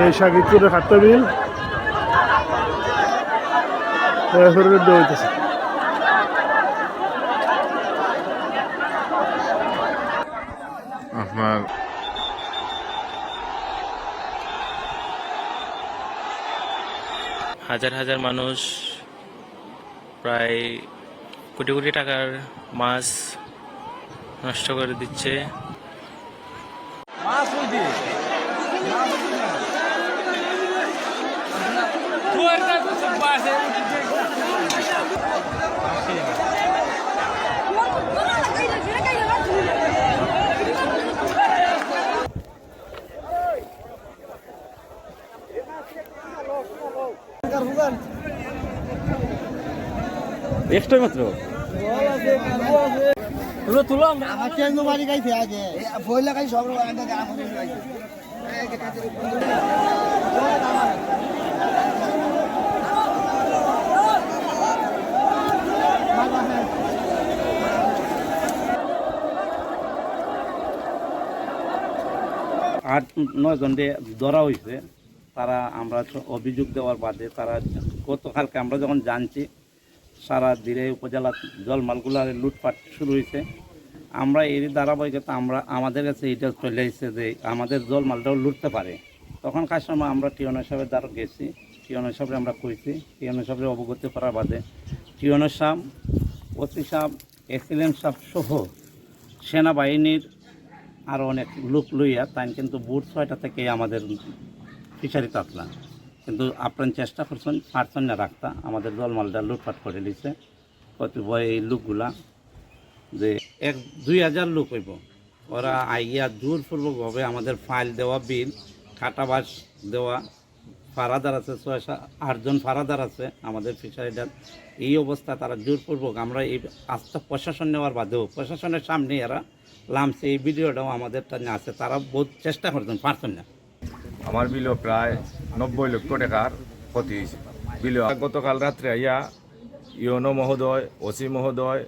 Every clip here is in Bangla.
এই সাকিবপুরের খাট্টা বিল হইতেছে আপনার হাজার হাজার মানুষ প্রায় কোটি কোটি টাকার মাছ নষ্ট করে দিচ্ছে। একটাই মাত্র আমার ট্রেন বাড়ি গাইছে আগে বইলা গাই সব রকম গাইছে আট, নয় জন দিয়ে ধরা হয়েছে। তারা আমরা অভিযোগ দেওয়ার বাদে তারা গতকালকে আমরা যখন জানছি, সারা দিনে উপজেলা জলমালগুলার লুটপাট শুরু হয়েছে। আমরা এরই ধারাবাহিকতা আমরা, আমাদের কাছে এটা চলে এসেছে যে আমাদের জলমালটাও লুটতে পারে। তখন কাজ সময় আমরা টিওন সাহেবের দ্বারা গেছি, টিওন সাহেবরে আমরা কইছি, টিওন সাহেবের অবগত করার বাদে টিওন সাহেব, ওসি সাহেব এক্সিলেন্ট সাহেব সহ সেনাবাহিনীর আরও অনেক লোক লইয়া তাই কিন্তু বুট ছয়টা থেকে আমাদের ফিশারি তাতলা। কিন্তু আপনার চেষ্টা করছেন, পারছেন না রাখতা। আমাদের জলমালটা লুটপাট করে দিছে কতিপয় এই লোকগুলা যে এক দুই হাজার লোক হইব। ওরা আইয়া জোরপূর্বকভাবে আমাদের ফাইল দেওয়া, বিল খাটাবাস দেওয়া, ফারাদার আছে, ছয় আটজন ফারাদার আছে আমাদের ফিশারিটার। এই অবস্থা তারা জোরপূর্বক আমরা এই আস্থা প্রশাসন নেওয়ার বাদেও, প্রশাসনের সামনে এরা লামছে, এই ভিডিওটাও আমাদের আছে, তারা বহুত চেষ্টা করছেন, পারছেন না। আমার বিল প্রায় নব্বই লক্ষ টাকার ক্ষতি হয়েছে। বিল গতকাল রাত্রে আইয়া ইউনো মহোদয়, ওসি মহোদয়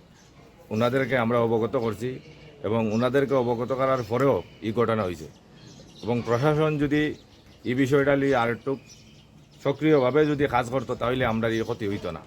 ওনাদেরকে আমরা অবগত করছি এবং ওনাদেরকে অবগত করার পরেও এই ঘটনা হয়েছে। এবং প্রশাসন যদি এই বিষয়টা নিয়ে আর একটু সক্রিয়ভাবে যদি কাজ করতো, তাহলে আমরা এই ক্ষতি হইতো না।